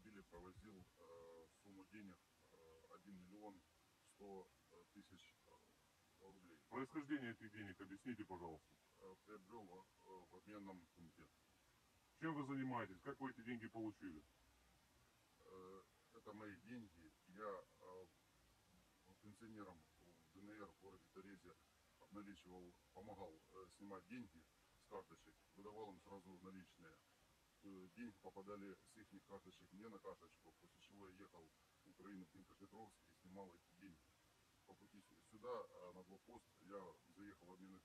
провозил э, сумму денег э, 1 миллион 100 тысяч э, рублей. Происхождение этих денег объясните, пожалуйста. Э, Приобрел э, в обменном пункте. Чем вы занимаетесь? Как вы эти деньги получили? Э, Это мои деньги. Я э, пенсионерам в ДНР в городе Торезе обналичивал, помогал э, снимать деньги с карточек, выдавал им сразу наличные. Э, Деньги попадали с их карточек мне на в Днепропетровск и снимал эти деньги. По пути сю- сюда, э, на блокпост, я заехал в обменный